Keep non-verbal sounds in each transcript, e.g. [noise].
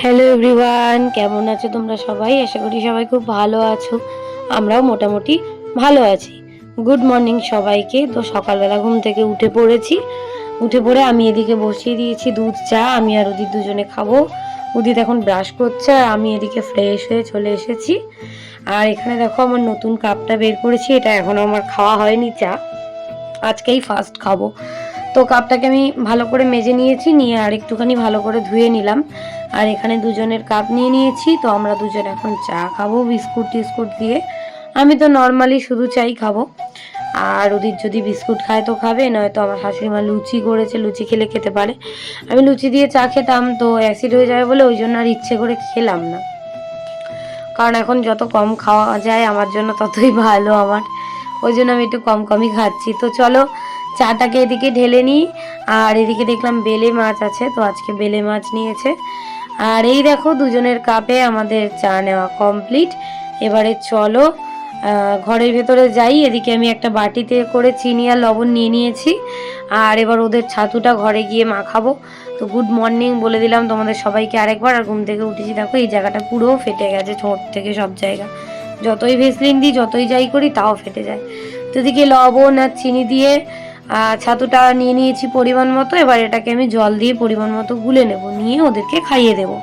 Hello everyone কেমন আছো তোমরা সবাই? আশা করি সবাই খুব ভালো আছো। আমরাও মোটামুটি ভালো আছি। গুড মর্নিং সবাইকে। তো সকালবেলা ঘুম থেকে উঠে পড়েছি। উঠে পড়ে আমি এদিকে বসিয়ে দিয়েছি দুধ, চা। আমি আর উদিত দুজনে খাব। উদিত এখন ব্রাশ করছে আর আমি এদিকে ফ্রেশ হয়ে চলে এসেছি। আর এখানে দেখো আমার নতুন কাপটা বের করেছি। এটা এখনও আমার খাওয়া হয়নি চা। আজকেই ফার্স্ট খাব। তো কাপটাকে আমি ভালো করে মেজে নিয়েছি, নিয়ে আর একটুখানি ভালো করে ধুয়ে নিলাম। আর এখানে দুজনের কাপ নিয়ে নিয়েছি, তো আমরা দুজন এখন চা খাব বিস্কুট টিস্কুট দিয়ে। আমি তো নর্মালি শুধু চাই খাব। আর ওদের যদি বিস্কুট খায় তো খাবে, নয়তো আমার শাশুড়ি মা লুচি করেছে, লুচি খেলে খেতে পারে। আমি লুচি দিয়ে চা খেতাম, তো অ্যাসিড হয়ে যাবে বলে ওই জন্য আর ইচ্ছে করে খেলাম না। কারণ এখন যত কম খাওয়া যায়, আমার জন্য ততই ভালো আমার। ওই জন্য আমি একটু কম কমই খাচ্ছি। তো চলো চাটাকে এদিকে ঢেলে নিই। আর এদিকে দেখলাম বেলে মাছ আছে, তো আজকে বেলে মাছ নিয়েছে। আর এই দেখো দুজনের কাপে আমাদের চা নেওয়া কমপ্লিট এবারে চলো ঘরের ভেতরে যাই। এদিকে আমি একটা বাটিতে করে চিনি আর লবণ নিয়ে নিয়েছি। আর এবার ওদের ছাতুটা ঘরে গিয়ে মাখাবো। তো গুড মর্নিং বলে দিলাম তোমাদের সবাইকে আরেকবার। আর ঘুম থেকে উঠেছি, দেখো এই জায়গাটা পুরো ফেটে গেছে ছোট থেকে সব জায়গা। যতই ভেসলিন দিই, যতই যাই করি, তাও ফেটে যায়। তো এদিকে লবণ আর চিনি দিয়ে ছাতুটা নিয়ে নিয়েছি পরিমাণ মতো এবার এটাকে আমি জল দিয়ে পরিমাণ মতো গুলে নেব নিয়ে ওদেরকে খাইয়ে দেব।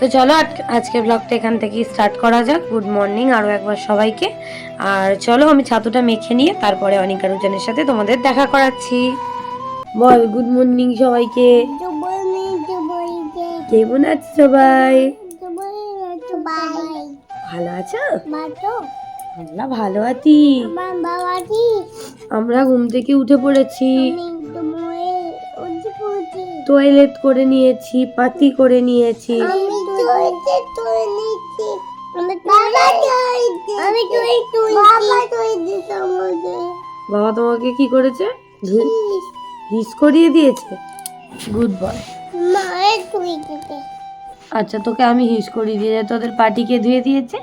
তো চলো আজ- আজকের ব্লগটা এখান থেকে স্টার্ট করা যাক। গুড মর্নিং আরও একবার সবাইকে। আর চলো আমি ছাতুটা মেখে নিয়ে তারপরে অনিকা রুজানের সাথে তোমাদের দেখা করাচ্ছি। বল গুড মর্নিং সবাইকে। কেমন আছো সবাই? ভালো আছো? আমরা ভালো আছি। আমরা ঘুম থেকে উঠে পড়েছি। টয়লেট করে নিয়েছি পাতি করে নিয়েছি। বাবা তোমাকে। কি করেছে? হিস করিয়ে দিয়েছে? গুড বয় আচ্ছা তোকে আমি হিস করিয়ে দিয়ে তোদের পাটিকে ধুয়ে দিয়েছে।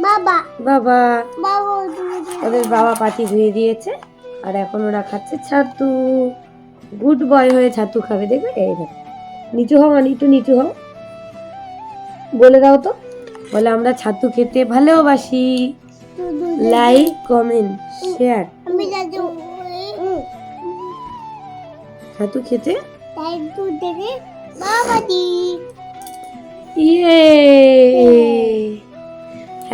বাবা। বাবা। ওদের বাবা পাটি ধুয়ে দিয়েছে আর এখন ওরা খাচ্ছে ছাতু। গুড বয় হয়ে ছাতু খাবে দেখবে? এই দেখো নিচু হও মানে একটু নিচু হও। বলে দাও তো। বলে আমরা ছাতু খেতে ভালোবাসি। লাইক কমেন্ট শেয়ার ছাতু খেতে? বাবা ইয়ে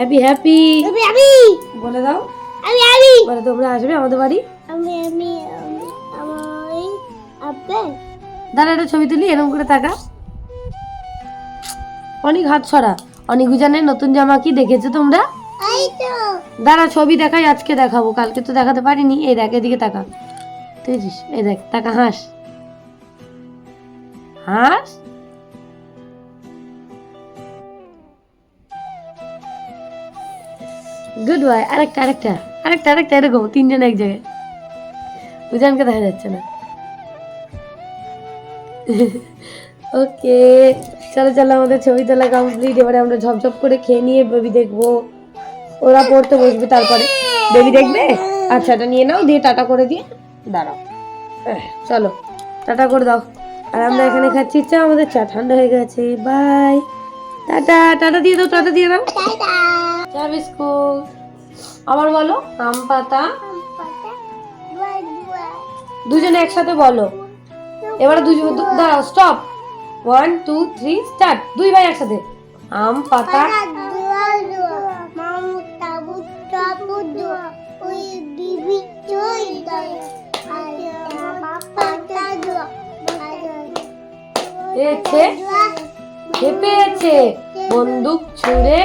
হ্যাপি হ্যাপি আমি আমি বলে দাও। আমি আমি বলে তোমরা আসবে আমাদের বাড়ি? আমি আমি আমি আপেল দাঁড়া একটা ছবি তুলি এরকম করে তাকা অনেক হাত ছড়া। অনেক গুজানের নতুন জামা কি দেখেছ তোমরা? দাঁড়া ছবি দেখাই আজকে দেখাবো। কালকে তো দেখাতে পারিনি। এই দেখ এদিকে তাকা। দেখছিস এই দেখ তাকা হাস। হাস? গুড বয় আরেকটা আরেকটা আরেকটা আরেকটা, এরকম, তিনজন এক জায়গায়। উজানকে দেখা যাচ্ছে না। ওকে, চলো চলো, আমাদের ছবি তোলা কমপ্লিট এবারে আমরা ঝপঝপ করে খেয়ে নিয়ে বেবি দেখব। ওরা পড়তে বসবে তারপরে। বেবি দেখবে? আচ্ছা এটা নিয়ে নাও, দিয়ে টাটা করে দিয়ে দাঁড়াও। চলো, টাটা করে দাও। আর আমরা এখানে খাচ্ছি, চা, আমাদের চা ঠান্ডা হয়ে গেছে। বাই টাটা টাটা দিয়ে দাও, টাটা দিয়ে দাও। চা বিস্কুট আবার বলো আম পাতা দুজনে একসাথে বলো। এবারে দুজন দাঁড়াও stop one two three start দুই ভাই একসাথে। আম, পাতা। খেপেছে, বন্দুক ছুঁড়ে।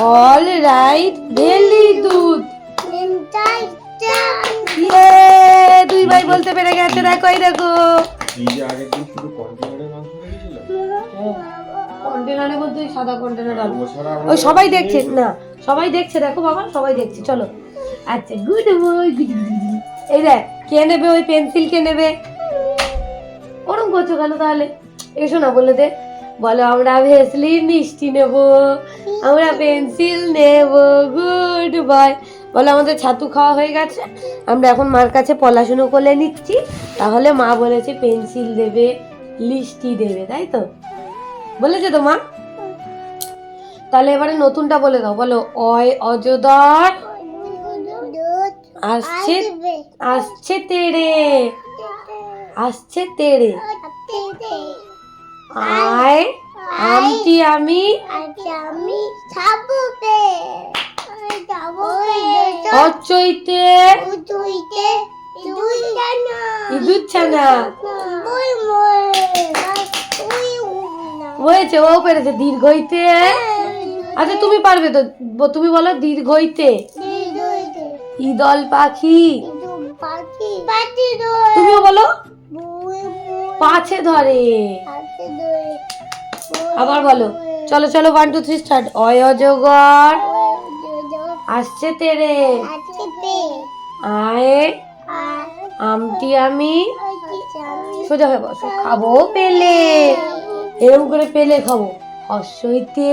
অল রাইট ভেলি দুধ। দুই ভাই বলতে পেরে গেছে দেখো এই দেখো। কন্টেনারের মধ্যে সাদা কন্টেনার ওই সবাই দেখছে না সবাই দেখছে দেখো বাবা সবাই দেখছে চলো। আচ্ছা গুড বই এই দেখ কে নেবে ওই পেন্সিল কে নেবে? ওরম করছ কেন তাহলে? এসো না বলে দে। বলো, আমরা ভেসলি মিষ্টি নেব, আমরা পেন্সিল নেব, গুড বয়। বলো, আমাদের ছাতু খাওয়া হয়ে গেছে, আমরা এখন মার কাছে পড়াশুনো করে নিচ্ছি। তাহলে মা বলেছে পেন্সিল দেবে লিস্টি দেবে, তাই তো? বলেছে তো মা? তাহলে এবারে নতুনটা বলে দাও, বলো, অয় অজদর আসছে আসছে তেড়ে। আসছে তেড়ে। আয় আমটি আমি আচ্ছা আমি অচৈতে ইঁদুর ছানা না হয়েছে ও পেরেছে দীর্ঘইতে। আচ্ছা তুমি পারবে তো তুমি বলো দীর্ঘইতে। ইদল পাখি। পাখি। পাখি তুমিও বলো। পাছে ধরে। আবার বলো। চলো চলো ওয়ান টু থ্রি স্টার্ট অয় অজগর। আসছে তেরে। আয় আমটি আমি আমি সোজা হয়ে বসো। খাব। পেলে। এরকম করে পেলে খাব। হর্ষইতে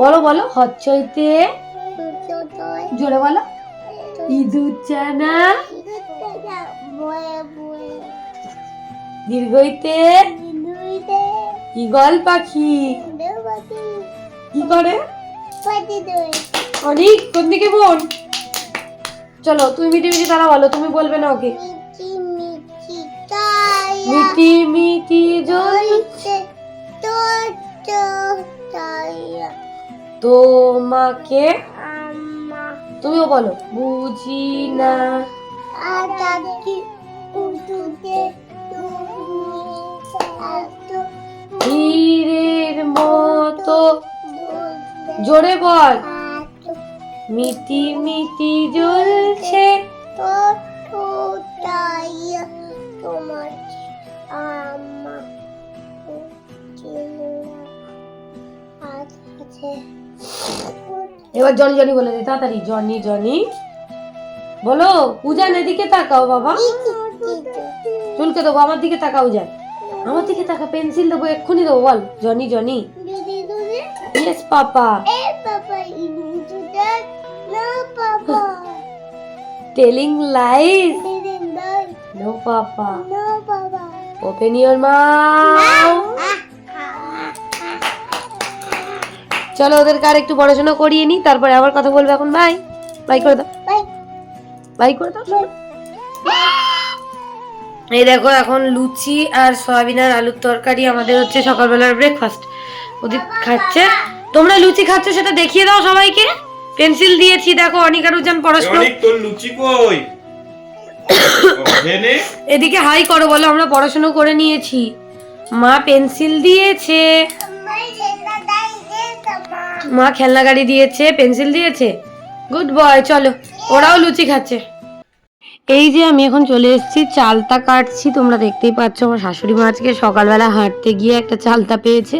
বলো বলো হর্ষইতে জোরে বলো। ইঁদুর চানা। দীর্ঘইতে ইগল পাখি। কি করে? অনেক কোন দিকে বোন? চলো তুমি মিটি মিটি তারা বলো তুমি বলবে না ওকে। মিটি মিটি জল তোমাকে তুমিও বলো বুঝি না। জোরে বল। মিটি মিটি জ্বলছে। এবার জনি জনি বলে দে তাড়াতাড়ি জনি জনি। বলো পূজান এদিকে তাকাও বাবা। চুলকে দেবো আমার দিকে তাকাও যায় আমার দিকে তাকা পেন্সিল দেবো এক্ষুনি দেবো বল। Johnny Johnny. দিদি দিদি ইয়েস পাপা এ বাবা ইন্দুটা না বাবা টেলিং লাইস দিদি নাই নো পাপা না বাবা ওপেন ইওর মাউথ চলো ওদেরকে আর একটু পড়াশোনা করিয়ে নি তারপরে আবার কথা বলব এখন। বাই বাই করে দাও। বাই করে দাও। এই দেখো এখন লুচি আর সয়াবিন আর আলুর তরকারি আমাদের হচ্ছে সকালবেলার ব্রেকফাস্ট ওদিক খাচ্ছে। তোমরা লুচি খাচ্ছ সেটা দেখিয়ে দাও সবাইকে। পেন্সিল দিয়েছি দেখো অনিকা রুজান পড়াশোনা তোর লুচি কই? এদিকে হাই করো বলো আমরা পড়াশোনা করে নিয়েছি। মা পেন্সিল দিয়েছে। মা খেলনা গাড়ি দিয়েছে পেন্সিল দিয়েছে। গুড বয় চলো ওরাও লুচি খাচ্ছে। এই যে আমি এখন চলে এসেছি চালতা কাটছি তোমরা দেখতেই পাচ্ছ আমার শাশুড়ি মা আজকে সকালবেলা হাঁটতে গিয়ে একটা চালতা পেয়েছে।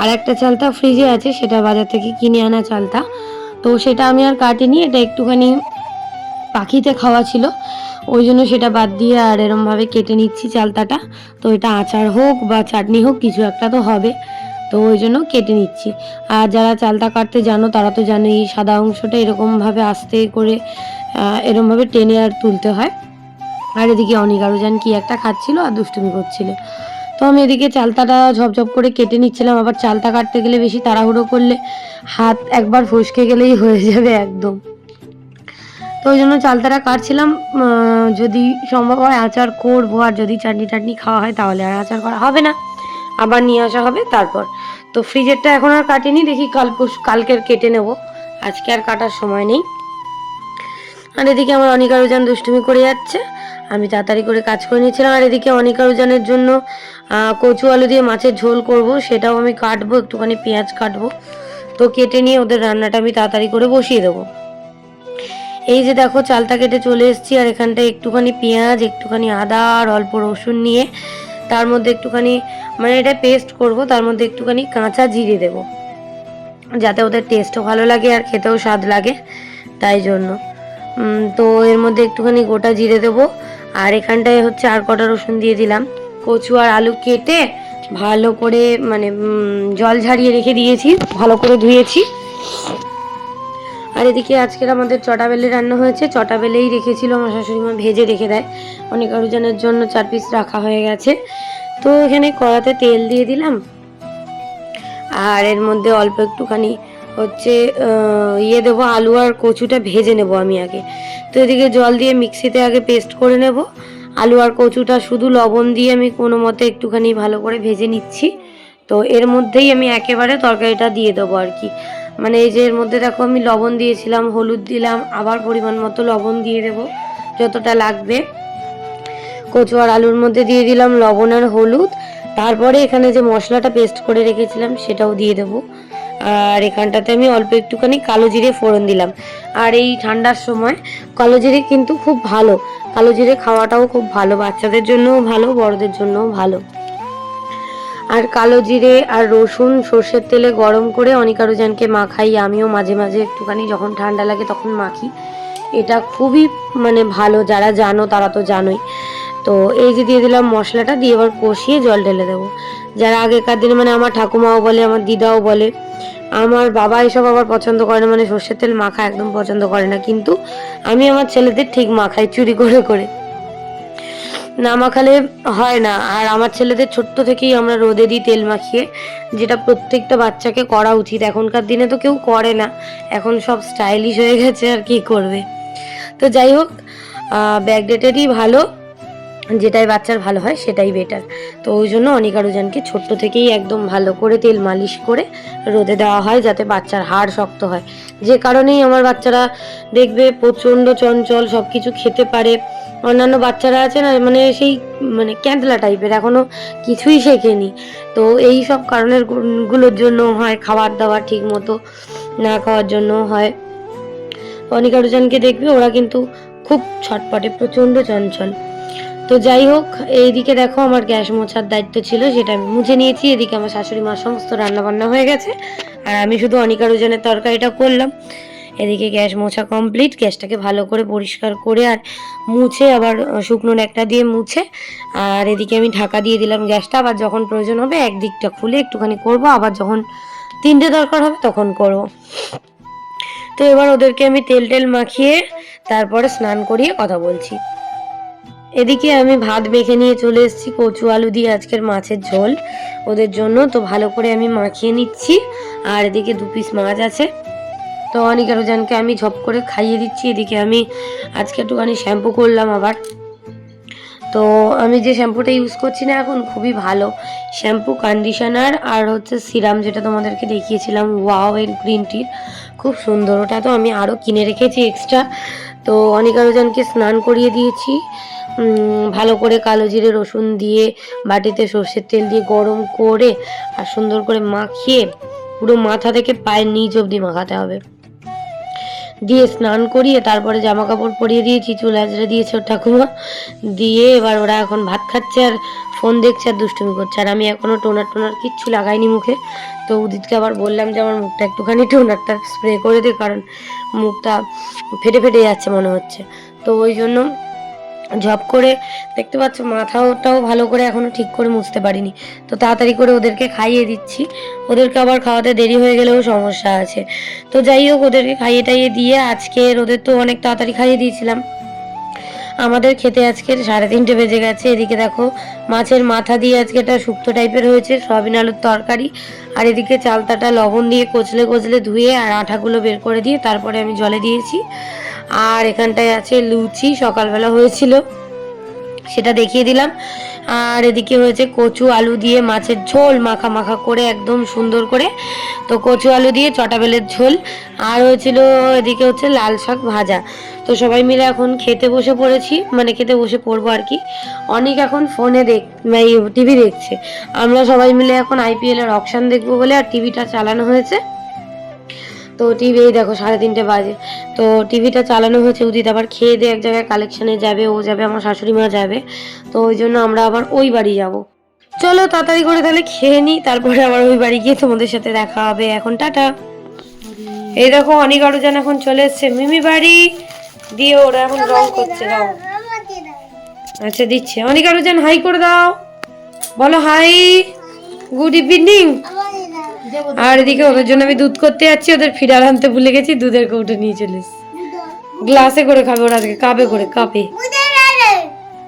আর একটা চালতা ফ্রিজে আছে, সেটা বাজার থেকে কিনে আনা চালতা। তো সেটা আমি আর কাটিনি, এটা একটুখানি পাখিতে খাওয়া ছিল। ওই জন্য সেটা বাদ দিয়ে আর এরমভাবে কেটে নিচ্ছি চালতাটা। তো এটা আচার হোক বা চাটনি হোক, কিছু একটা তো হবে। তো ওই জন্য কেটে নিচ্ছি। আর যারা চালতা কাটতে জানো, তারা তো জানে এই সাদা অংশটা এরকমভাবে আস্তে করে এরমভাবে টেনে আর তুলতে হয়। আর এদিকে অনেক আরও যান কি একটা খাচ্ছিল আর দুষ্টুমি করছিল। তো আমি এদিকে চালতাটা ঝপঝপ করে কেটে নিচ্ছিলাম, আবার চালতা কাটতে গেলে বেশি তাড়াহুড়ো করলে হাত একবার ফসকে গেলেই হয়ে যাবে একদম। তো ওই জন্য চালতাটা কাটছিলাম যদি সম্ভব হয় আচার করব, আর যদি চাটনি টাটনি খাওয়া হয় তাহলে আর আচার করা হবে না, আবার নিয়ে আসা হবে তারপর। তো ফ্রিজেরটা এখন আর কাটিনি, দেখি কাল কালকের কেটে নেব, আজকে আর কাটার সময় নেই। আর এদিকে আমার অনিকা রুজান দুষ্টুমি করে যাচ্ছে, আমি তাড়াতাড়ি করে কাজ করে নিয়েছিলাম, আর এদিকে অনিকা রুজানের জন্য কচু আলু দিয়ে মাছের ঝোল করব, সেটাও আমি কাটবো, একটুখানি পেঁয়াজ কাটবো। তো কেটে নিয়ে ওদের রান্নাটা আমি তাড়াতাড়ি করে বসিয়ে দেবো। এই যে দেখো, চালটা কেটে চলে এসেছি, আর এখানটায় একটুখানি পেঁয়াজ, একটুখানি আদা, আর অল্প রসুন নিয়ে তার মধ্যে একটুখানি মানে এটা পেস্ট করব, তার মধ্যে একটুখানি কাঁচা জিরে দেব। যাতে ওদের টেস্টও ভালো লাগে, আর খেতেও স্বাদ লাগে, তাই জন্য। তো এর মধ্যে একটুখানি গোটা জিরে দেব, আর এখানটায় হচ্ছে আর কটা রসুন দিয়ে দিলাম। কচু আর আলু কেটে ভালো করে মানে জল ঝারিয়ে রেখে দিয়েছি, ভালো করে ধুয়েছি। আর এদিকে আজকের আমাদের চটাবেলে রান্না হয়েছে। চটাবেলেই রেখেছিল আমার শাশুড়ি মা, ভেজে রেখে দেয়। অনেক আরুজনের জন্য চার পিস রাখা হয়ে গেছে। তো এখানে কড়াতে তেল দিয়ে দিলাম। আর এর মধ্যে অল্প একটুখানি হচ্ছে ইয়ে দেবো, আলু আর কচুটা ভেজে নেব আমি আগে। তো এদিকে জল দিয়ে মিক্সিতে আগে পেস্ট করে নেব। আলু আর কচুটা শুধু লবণ দিয়ে আমি কোনো মতে একটুখানি ভালো করে ভেজে নিচ্ছি। তো এর মধ্যেই আমি একেবারে তরকারিটা দিয়ে দেবো আর কি। মানে এই যে এর মধ্যে দেখো আমি লবণ দিয়েছিলাম, হলুদ দিলাম, আবার পরিমাণ মতো লবণ দিয়ে দেবো যতটা লাগবে। কচু আর আলুর মধ্যে দিয়ে দিলাম লবণ আর হলুদ। তারপরে এখানে যে মশলাটা পেস্ট করে রেখেছিলাম সেটাও দিয়ে দেবো। আর এখানটাতে আমি অল্প একটুখানি কালো জিরে ফোড়ন দিলাম। আর এই ঠান্ডার সময় কালো জিরে কিন্তু খুব ভালো। কালো জিরে খাওয়াটাও খুব ভালো, বাচ্চাদের জন্যও ভালো, বড়দের জন্যও ভালো। আর কালো জিরে আর রসুন সর্ষের তেলে গরম করে অনিকারুজানকে মাখাই। আমিও মাঝে মাঝে একটুখানি যখন ঠান্ডা লাগে তখন মাখি। এটা খুবই মানে ভালো, যারা জানো তারা তো জানোই। তো এই যে দিয়ে দিলাম মশলাটা, দিয়ে এবার কষিয়ে জল ঢেলে দেবো। যারা আগেকার দিনে মানে আমার ঠাকুমাও বলে, আমার দিদাও বলে, আমার বাবা এসব আবার পছন্দ করে না মানে সর্ষের তেল মাখা একদম পছন্দ করে না। কিন্তু আমি আমার ছেলেদের ঠিক মাখাই চুরি করে করে। না মাখালে হয় না। আর আমার ছেলেদের ছোট্ট থেকেই আমরা রোদে দিই তেল মাখিয়ে, যেটা প্রত্যেকটা বাচ্চাকে করা উচিত। এখনকার দিনে তো কেউ করে না। এখন সব স্টাইলিশ হয়ে গেছে আর কি করবে। তো যাই হোক ব্যাকডেটেরই ভালো। যেটাই বাচ্চার ভালো হয় সেটাই বেটার তো ওই জন্য অনিকারুজানকে ছোট্ট থেকেই একদম ভালো করে তেল মালিশ করে রোদে দেওয়া হয় যাতে বাচ্চার হাড় শক্ত হয়। যে কারণেই আমার বাচ্চারা দেখবে প্রচণ্ড চঞ্চল সব কিছু খেতে পারে। অন্যান্য বাচ্চারা আছে না মানে সেই মানে ক্যাঁদলা টাইপের এখনও কিছুই শেখেনি। তো এই সব কারণেরগুলোর জন্য হয়, খাবার দাবার ঠিক মতো না খাওয়ার জন্য হয়। অনিকারুজানকে দেখবে ওরা কিন্তু খুব ছটপটে, প্রচণ্ড চঞ্চল। তো যাই হোক, এইদিকে দেখো আমার গ্যাস মোছার দায়িত্ব ছিল সেটা আমি মুছে নিয়েছি। এদিকে আমার শাশুড়ি মার সমস্ত রান্নাবান্না হয়ে গেছে। আর আমি শুধু অনিকারুজনের তরকারিটা করলাম। এদিকে গ্যাস মোছা কমপ্লিট, গ্যাসটাকে ভালো করে পরিষ্কার করে আর মুছে আবার শুকনো একটা দিয়ে মুছে। আর এদিকে আমি ঢাকা দিয়ে দিলাম গ্যাসটা। আবার যখন প্রয়োজন হবে, একদিকটা খুলে একটুখানি করব। আবার যখন তিনটে দরকার হবে, তখন করব। তো এবার ওদেরকে আমি তেল টেল মাখিয়ে তারপরে স্নান করিয়ে কথা বলছি। এদিকে আমি ভাত মেখে নিয়ে চলে এসেছি, কচু আলু দিয়ে আজকের মাছের ঝোল। ওদের জন্য তো ভালো করে আমি মাখিয়ে নিচ্ছি। আর এদিকে দু পিস মাছ আছে। তো অনেক অনিকারুজানকে আমি ঝপ করে খাইয়ে দিচ্ছি। এদিকে আমি আজকে একটুখানি শ্যাম্পু করলাম আবার। তো আমি যে শ্যাম্পুটা ইউজ করছি না এখন, খুবই ভালো। শ্যাম্পু কন্ডিশনার আর হচ্ছে সিরাম যেটা তোমাদেরকে দেখিয়েছিলাম ওয়াও এর গ্রিন টির খুব সুন্দর। ওটা তো আমি আরও কিনে রেখেছি এক্সট্রা তো অনেক অনিকারুজানকে স্নান করিয়ে দিয়েছি। ভালো করে কালো জিরে রসুন দিয়ে বাটিতে সর্ষের তেল দিয়ে গরম করে আর সুন্দর করে মাখিয়ে পুরো মাথা থেকে পায়ের নিচ অবধি মাখাতে হবে। দিয়ে স্নান করিয়ে তারপরে জামা কাপড় পরিয়ে দিয়েছি, চুল আজরে দিয়েছে ওর ঠাকুমা। দিয়ে এবার ওরা এখন ভাত খাচ্ছে আর ফোন দেখছে আর দুষ্টুমি করছে। আর আমি এখনও টোনার টোনার কিচ্ছু লাগাইনি মুখে। তো উদিতকে আবার বললাম যে আমার মুখটা একটুখানি টোনারটা স্প্রে করে দে, কারণ মুখটা ফেটে ফেটে যাচ্ছে মনে হচ্ছে। তো ওই জন্য ঝপ করে দেখতে পাচ্ছ, মাথাটাও ভালো করে এখনও ঠিক করে মুছতে পারিনি। তো তাড়াতাড়ি করে ওদেরকে খাইয়ে দিচ্ছি। ওদেরকে আবার খাওয়াতে দেরি হয়ে গেলেও সমস্যা আছে। তো যাই হোক, ওদেরকে খাইয়ে টাইয়ে দিয়ে আজকে ওদের তো অনেক তাড়াতাড়ি খাইয়ে দিয়েছিলাম। আমাদের খেতে আজকে সাড়ে তিনটে বেজে গেছে। এদিকে দেখো, মাছের মাথা দিয়ে আজকে একটা শুক্তো টাইপের হয়েছে, সয়াবিন আলুর তরকারি। আর এদিকে চালতাটা লবণ দিয়ে কচলে কচলে ধুয়ে আর আঠাগুলো বের করে দিয়ে তারপরে আমি জলে দিয়েছি। আর এখানটায় আছে লুচি, সকালবেলা হয়েছিল, সেটা দেখিয়ে দিলাম। আর এদিকে হয়েছে কচু আলু দিয়ে মাছের ঝোল, মাখা মাখা করে একদম সুন্দর করে। তো কচু আলু দিয়ে চটাবেলের ঝোল, আর হয়েছিল এদিকে হচ্ছে লাল শাক ভাজা। তো সবাই মিলে এখন খেতে বসে পড়েছি মানে খেতে বসে পড়ব আর কি। অনেক এখন ফোনে দেখ টিভি দেখছে। আমরা সবাই মিলে এখন আইপিএল এর অপশান দেখব বলে আর টিভিটা চালানো হয়েছে। তো টিভি এই দেখো সাড়ে তিনটে বাজে। তো টিভিটা চালানো হয়েছে উদিত। আবার খেয়ে দিয়ে এক জায়গায় কালেকশনে যাবে ও যাবে আমার শাশুড়ি মা যাবে। তো ওই জন্য আমরা আবার ওই বাড়ি যাব। চলো তাড়াতাড়ি করে তাহলে খেয়ে নিই তারপরে আবার ওই বাড়ি গিয়ে তোমাদের সাথে দেখা হবে। এখন টাটা। এই দেখো অনেক আরও যেন এখন চলে এসছে। মিমি বাড়ি। দিয়ে ওরা এখন রং করছে দাও। আচ্ছা দিচ্ছে। অনেক আরও যেন হাই করে দাও। বলো হাই গুড ইভিনিং আর এদিকে ওদের জন্য আমি দুধ করতে যাচ্ছি, ওদের ফিডার আনতে ভুলে গেছি, দুধের কৌটো নিয়ে চলে গ্লাসে করে খাবে ওরা, আজকে কাপে করে, কাপে।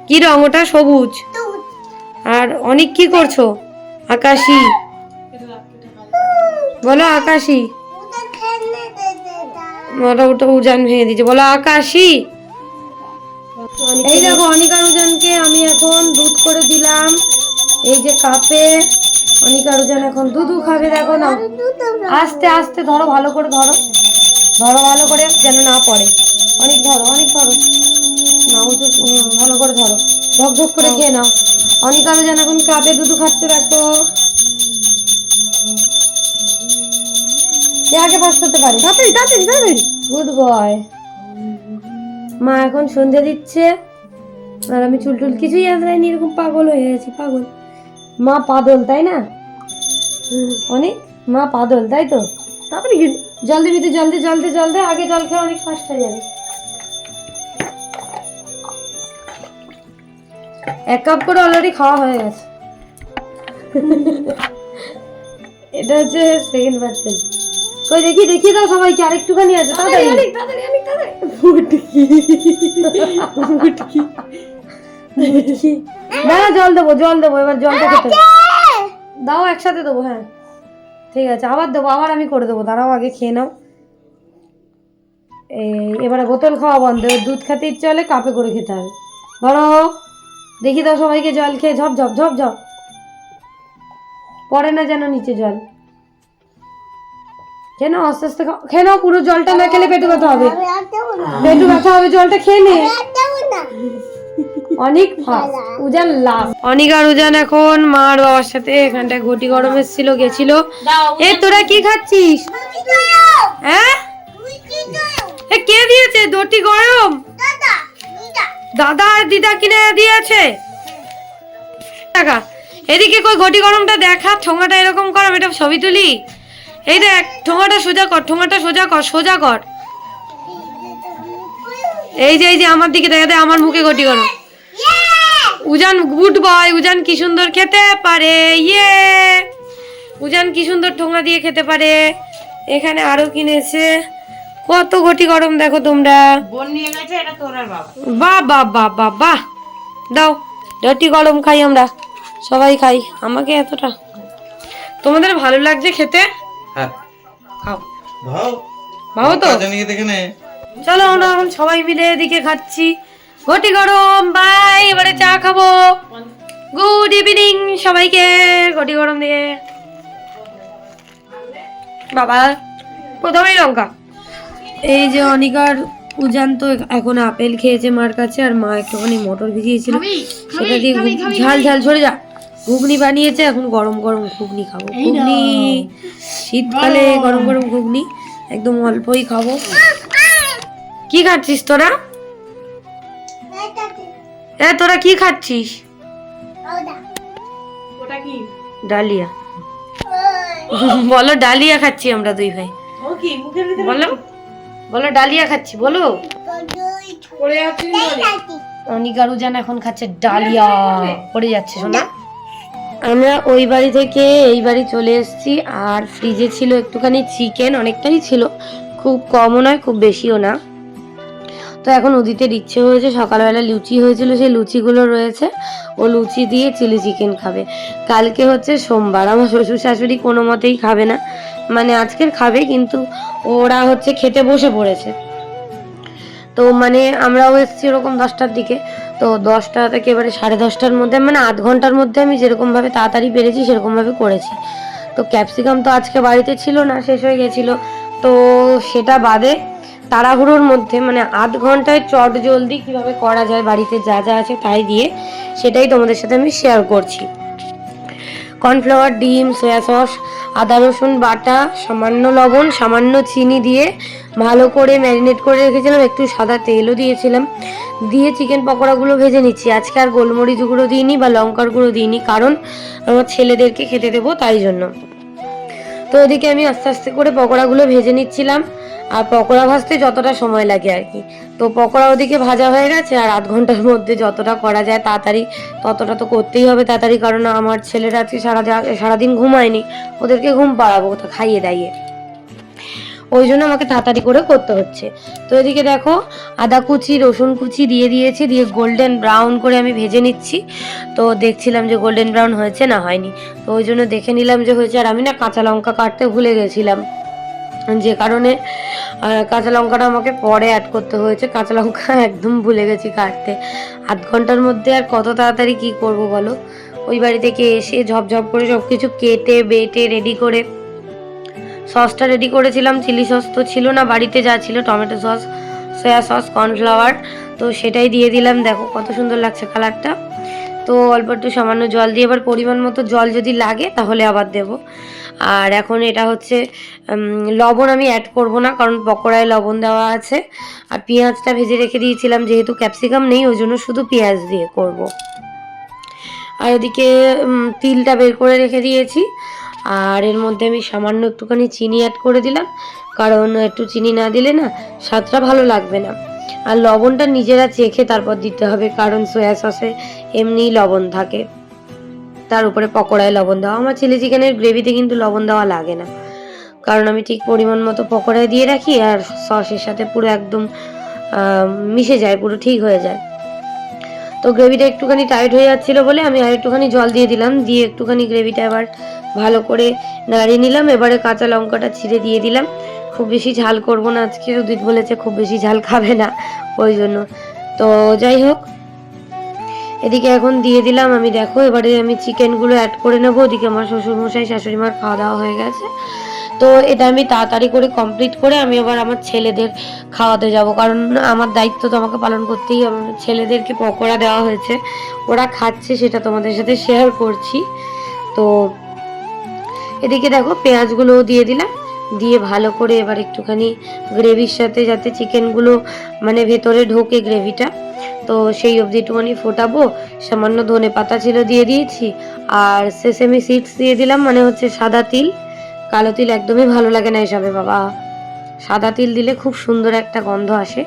কি রং ওটা? সবুজ। আর অনেক কি করছ? আকাশি। বলো আকাশি। ওটা ওটা উজান ভেঙে দিচ্ছে বলো আকাশি। এই দেখো অনিকার উজানকে আমি এখন দুধ করে দিলাম। এই যে কাপে। অনিকার উজান এখন দুধু খাবে দেখো না। আস্তে আস্তে ধরো ভালো করে ধরো। ধরো ভালো করে যেন না পড়ে। অনেক ধরো অনেক ধরো। না উঁচু ভালো করে ধরো। ঝকঝক করে খেয়ে নাও। অনেক আরও যেন এখন কাপে দুধু খাচ্ছে দেখো। কে আগে পাস করতে পারে। তাড়াতাড়ি তাড়াতাড়ি তাড়াতাড়ি। গুড বয় মা এখন সন্ধে দিচ্ছে। আর আমি চুল টুল কিছুই আঁচড়াইনি এরকম পাগল হয়ে গেছি পাগল। মা পাগল তাই না? অনেক? মা পাগল তাই তো? তারপরে কি? জল দিবি তো জল দে জল দে জল দে আগে জল খেয়ে অনেক ফাস্ট হয়ে যাবে। এক কাপ করে অলরেডি খাওয়া হয়ে গেছে। এটা হচ্ছে সেকেন্ড পার্সেন্ট কই দেখি দেখি দাও সবাইকে আরেকটুখানি আছে তাড়াতাড়ি। ফুটকি ফুটকি ফুটকি না জল দেবো জল দেবো এবার জলটা খেতে দাও একসাথে দেবো হ্যাঁ। ঠিক আছে আবার দেবো আবার আমি করে দেবো দাঁড়াও আগে খেয়ে নাও। এই এবারে বোতল খাওয়া বন্ধ দুধ খেতে ইচ্ছে হলে কাপে করে খেতে হবে। ধরো দেখি দাও সবাইকে জল খেয়ে ঝপ ঝপ ঝপ ঝপ। পড়ে না যেন নিচে জল। খেয়ে নাও আস্তে আস্তে খেয়ে নাও পুরো জলটা না খেলে পেটু ব্যথা হবে। পেটু ব্যথা হবে জলটা খেয়ে না। অনেক উজান লাভ। অনিক আর উজান এখন মার বাবার সাথে এখানটায় ঘটি গরম এসেছিল, গেছিল। এ, তোরা কি খাচ্ছিস? হ্যাঁ? এ, কে দিয়েছে? দটি গরম? দাদা আর দিদা কিনে দিয়েছে। টাকা। এদিকে কই ঘটি গরমটা দেখা, ঠোঙাটা এরকম কর এটা ছবি তুলি। এই দেখ, ঠোঙাটা সোজা কর, ঠোঙাটা সোজা কর সোজা কর। এই যে এই যে, আমার দিকে দেখা দেয় আমার মুখে ঘটি গরম। উজান গুড বয় উজান কি সুন্দর খেতে পারে ইয়ে উজান কি সুন্দর ঠোঙা দিয়ে খেতে পারে। এখানে আরও কিনেছে। কত ঘটি গরম দেখো তোমরা। বোন নিয়ে গেছে এটা তোর আর বাবা। বাহ বাহ বাহ বাহ বাহ। দাও রুটি গরম খাই আমরা। সবাই খাই আমাকে এতটা। তোমাদের ভালো লাগছে খেতে? হ্যাঁ। খাও। ভাও। ভালো তো? জানি দেখে নে। চলো আমরা এখন সবাই মিলে এদিকে খাচ্ছি। ঘটি গরম বাই এবারে চা খাব। গুড ইভিনিং সবাইকে ঘটি গরম দিয়ে। বাবা প্রথমেই লঙ্কা। এই যে অনিকার উজান তো এখন আপেল খেয়েছে মার কাছে আর মা একটুখানি মটর ভিজিয়েছিল। সেটা দিয়ে ঝাল ঝাল সরে যা। ঘুগনি বানিয়েছে এখন গরম গরম ঘুগনি খাব। ঘুগনি। শীতকালে গরম গরম ঘুগনি একদম অল্পই খাব। কি খাচ্ছিস তোরা? এ তোরা কি খাচ্ছিস? ওটা কি? ডালিয়া। [laughs] বলো ডালিয়া খাচ্ছি আমরা দুই ভাই। ও কি মুখের ভিতরে? বলো। বলো ডালিয়া খাচ্ছি বলো। অনিকার উজান এখন খাচ্ছে ডালিয়া। পড়ে যাচ্ছে শোনা। আমরা ওই বাড়ি থেকে এই বাড়ি চলে এসেছি আর ফ্রিজে ছিল একটুখানি চিকেন অনেকটাই ছিল। খুব কমও নয় খুব বেশিও না। তো এখন উদিতের ইচ্ছে হয়েছে, সকালবেলা লুচি হয়েছিল, সেই লুচিগুলো রয়েছে। ও লুচি দিয়ে চিলি চিকেন খাবে। কালকে হচ্ছে সোমবার, আমার শ্বশুর শাশুড়ি কোনো মতেই খাবে না। মানে আজকের খাবে, কিন্তু ওরা হচ্ছে খেতে বসে পড়েছে। তো মানে আমরাও এসেছি ওরকম দশটার দিকে। তো দশটা থেকে এবারে সাড়ে দশটার মধ্যে মানে আধ ঘণ্টার মধ্যে আমি যেরকমভাবে তাড়াতাড়ি পেরেছি, সেরকমভাবে করেছি। তো ক্যাপসিকাম তো আজকে বাড়িতে ছিল না, শেষ হয়ে গেছিল। তো সেটা বাদে তাড়াহুড়োর মধ্যে মানে আধ ঘন্টায় চট জলদি কীভাবে করা যায়, বাড়িতে যা যা আছে তাই দিয়ে সেটাই তোমাদের সাথে আমি শেয়ার করছি। কর্নফ্লাওয়ার ডিম সয়া সস আদা রসুন বাটা, সামান্য লবণ, সামান্য চিনি দিয়ে ভালো করে ম্যারিনেট করে রেখেছিলাম, একটু সাদা তেলও দিয়েছিলাম। দিয়ে চিকেন পকোড়াগুলো ভেজে নিচ্ছি। আজকে আর গোলমরিচ গুঁড়ো দিইনি বা লঙ্কার গুঁড়ো দিইনি, কারণ আমার ছেলেদেরকে খেতে দেবো তাই জন্য। তো ওদিকে আমি আস্তে আস্তে করে পকোড়াগুলো ভেজে নিচ্ছিলাম। আর পকোড়া ভাজতে যতটা সময় লাগে আর কি। তো পকোড়া ওদিকে ভাজা হয়ে গেছে আর আধ ঘণ্টার মধ্যে যতটা করা যায় তাড়াতাড়ি, ততটা তো করতেই হবে তাড়াতাড়ি কারণ আমার ছেলেরা আজকে সারা সারাদিন ঘুমায়নি, ওদেরকে ঘুম পাড়াবো তো খাইয়ে দাইয়ে। ওই জন্য আমাকে তাড়াতাড়ি করে করতে হচ্ছে। তো এদিকে দেখো, আদা কুচি, রসুন কুচি দিয়ে দিয়েছি, দিয়ে গোল্ডেন ব্রাউন করে আমি ভেজে নিচ্ছি। তো দেখছিলাম যে গোল্ডেন ব্রাউন হয়েছে না হয়নি। তো ওই জন্য দেখে নিলাম যে হয়েছে আর আমি না কাঁচা লঙ্কা কাটতে ভুলে গেছিলাম। যে কারণে কাঁচা লঙ্কাটা আমাকে পরে অ্যাড করতে হয়েছে। কাঁচা লঙ্কা [laughs] একদম ভুলে গেছি কাটতে। আধ ঘণ্টার মধ্যে আর কত তাড়াতাড়ি কি করব বলো? ওই বাড়ি থেকে এসে ঝপঝপ করে সব কিছু কেটে, বেটে রেডি করে সসটা রেডি করেছিলাম। চিলি সস তো ছিল না, বাড়িতে যা ছিল tomato sauce soya sauce cornflour তো সেটাই দিয়ে দিলাম। দেখো কত সুন্দর লাগছে কালারটা তো অল্প একটু সামান্য জল দিয়ে, এবার পরিমাণ মতো জল যদি লাগে তাহলে আবার দেব। আর এখন এটা হচ্ছে লবণ আমি অ্যাড করব না, কারণ পকোড়ায় লবণ দেওয়া আছে। আর পেঁয়াজটা ভেজে রেখে দিয়েছিলাম, যেহেতু ক্যাপসিকাম নেই, ওই জন্য শুধু পেঁয়াজ দিয়ে করব। আর ওদিকে তিলটা বের করে রেখে দিয়েছি। আর এর মধ্যে আমি সামান্য একটুখানি চিনি অ্যাড করে দিলাম, কারণ একটু চিনি না দিলে না, স্বাদটা ভালো লাগবে না। আর লবণটা নিজেরা চেখে তারপর দিতে হবে, কারণ সয়া সসে এমনি লবণ থাকে। তার উপরে পকোড়ায় লবণ দেওয়া। আমার চিলি চিকেনের গ্রেভিতে কিন্তু লবণ দেওয়া লাগে না। কারণ আমি ঠিক পরিমাণ মতো পকোড়ায় দিয়ে রাখি আর সসের সাথে পুরো একদম মিশে যায়, পুরো ঠিক হয়ে যায়। তো গ্রেভিটা একটুখানি টাইট হয়ে যাচ্ছিল বলে আমি আর একটুখানি জল দিয়ে দিলাম। দিয়ে একটুখানি গ্রেভিটা এবার ভালো করে নাড়িয়ে নিলাম। এবারে কাঁচা লঙ্কাটা ছিঁড়ে দিয়ে দিলাম। খুব বেশি ঝাল করব না। আজকে উদিত বলেছে খুব বেশি ঝাল খাবে না, ওই জন্য। তো যাই হোক, এদিকে এখন দিয়ে দিলাম। আমি দেখো, এবারে আমি চিকেনগুলো অ্যাড করে নেব। ওদিকে আমার শ্বশুরমশাই শাশুড়ি মার খাওয়া দাওয়া হয়ে গেছে। তো এটা আমি তাড়াতাড়ি করে কমপ্লিট করে আমি আবার আমার ছেলেদের খাওয়াতে যাব। কারণ আমার দায়িত্ব তো আমাকে পালন করতেই হবে। ছেলেদেরকে পকোড়া দেওয়া হয়েছে। ওরা খাচ্ছে, সেটা তোমাদের সাথে শেয়ার করছি। তো এদিকে দেখো, পেঁয়াজগুলোও দিয়ে দিলাম। দিয়ে ভালো করে এবার একটুখানি গ্রেভির সাথে যাতে চিকেনগুলো মানে ভেতরে ঢোকে গ্রেভিটা তো সেই অবধি একটুখানি ফোটাবো, সামান্য ধনে পাতা ছিল দিয়ে দিয়েছি, আর সেসেমি সিডস দিয়ে দিলাম মানে হচ্ছে সাদা তিল। কালো তিল একদমই ভালো লাগে না এসবে, বাবা। সাদা তিল দিলে খুব সুন্দর একটা গন্ধ আসে।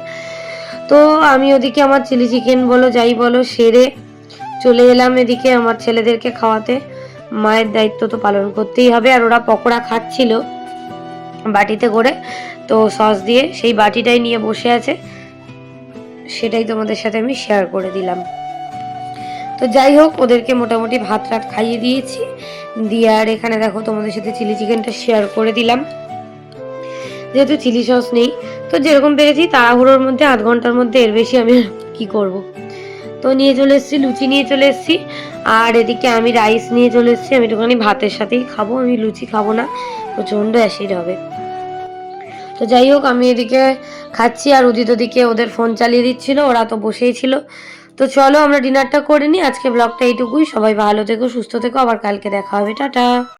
তো আমি ওদিকে আমার চিলি চিকেন বলো, যাই বলো, সেরে চলে এলাম এদিকে আমার ছেলেদেরকে খাওয়াতে। মায়ের দায়িত্ব তো পালন করতেই হবে, আর ওরা পকোড়া খাচ্ছিল। বাটিতে করে তো সস দিয়ে সেই বাটিটাই নিয়ে বসে আছে। সেটাই তোমাদের সাথে আমি শেয়ার করে দিলাম। তো যাই হোক, ওদেরকে মোটামুটি ভাত রাত খাইয়ে দিয়েছি। দিয়ে আর এখানে দেখো তোমাদের সাথে চিলি চিকেনটা শেয়ার করে দিলাম। যেহেতু চিলি সস নেই, তো যেরকম পেরেছি তাড়াহুড়োর মধ্যে আধ ঘণ্টার মধ্যে এর বেশি আমি কি করব। তো নিয়ে চলে এসেছি, লুচি নিয়ে চলে এসেছি। আর এদিকে আমি রাইস নিয়ে চলে এসেছি। আমি একটুখানি ভাতের সাথেই খাব, আমি লুচি খাব না, প্রচণ্ড অ্যাসিড হবে। তো যাই হোক, আমি এদিকে খাচ্ছি আর উদিত ওদিকে ওদের ফোন চালিয়ে দিচ্ছিল, ওরা তো বসেই ছিল। তো চলো আমরা ডিনারটা করে নিই, আজকে ব্লগটা এইটুকুই। সবাই ভালো থেকো, সুস্থ থেকো, আবার কালকে দেখা হবে। টাটা।